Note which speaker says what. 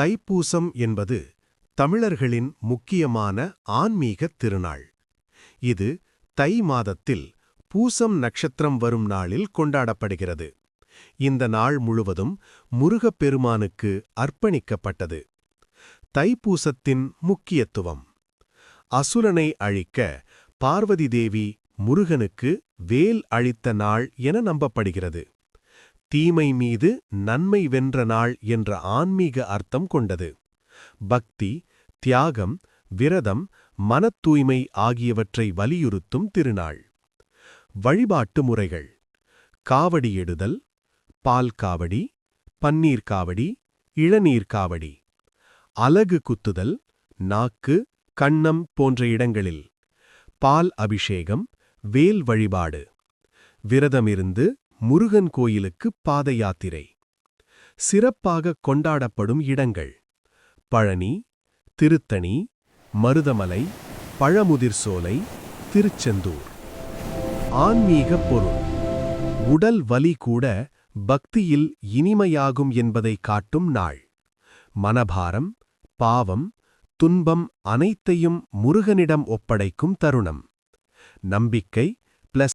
Speaker 1: தைப்பூசம் என்பது தமிழர்களின் முக்கியமான ஆன்மீகத் திருநாள். இது தை மாதத்தில் பூசம் நட்சத்திரம் வரும் நாளில் கொண்டாடப்படுகிறது. இந்த நாள் முழுவதும் முருகப்பெருமானுக்கு அர்ப்பணிக்கப்பட்டது. தைப்பூசத்தின் முக்கியத்துவம். அசுரனை அழிக்க பார்வதி தேவி முருகனுக்கு வேல் அழித்த நாள் என நம்பப்படுகிறது. தீமை மீது நன்மை வென்ற நாள் என்ற ஆன்மீக அர்த்தம் கொண்டது. பக்தி தியாகம் விரதம் மனத் தூய்மை ஆகியவற்றை வலியுறுத்தும் திருநாள். வழிபாட்டு முறைகள். காவடி எடுதல் பால் காவடி பன்னீர் காவடி இளநீர் காவடி. அலகு குத்துதல் நாக்கு கண்ணம் போன்ற இடங்களில். பால் அபிஷேகம் வேல் வழிபாடு. விரதமிருந்து முருகன் கோயிலுக்கு பாத யாத்திரை. சிறப்பாக கொண்டாடப்படும் இடங்கள். பழனி திருத்தணி மருதமலை பழமுதிர் சோலை திருச்செந்தூர். ஆன்மீக பொருள். உடல் வலி கூட பக்தியில் இனிமையாகும் என்பதை காட்டும் நாள். மனபாரம் பாவம் துன்பம் அனைத்தையும் முருகனிடம் ஒப்படைக்கும் தருணம். நம்பிக்கை